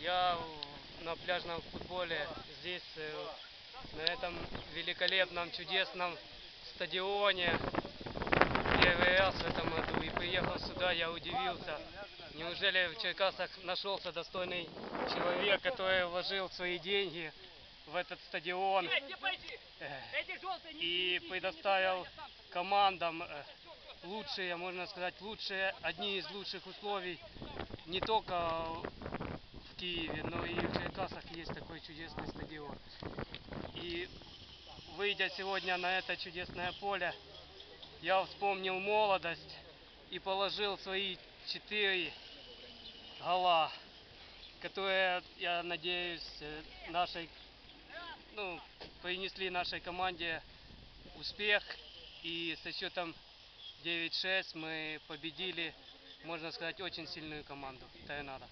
Я на пляжном футболе здесь, э, на этом великолепном, чудесном стадионе. Первый раз в этом году. И приехал сюда, я удивился. Неужели в Черкасах нашелся достойный человек, который вложил свои деньги в этот стадион и предоставил командам э, лучшие, можно сказать, лучшие, одни из лучших условий не только в Киеве, но и в Черкасах есть такой чудесный стадион. И выйдя сегодня на это чудесное поле, я вспомнил молодость и положил свои четыре гола, которые, я надеюсь, э, нашей, ну, принесли нашей команде успех. И со счетом 9-6 мы победили, можно сказать, очень сильную команду Торнадо.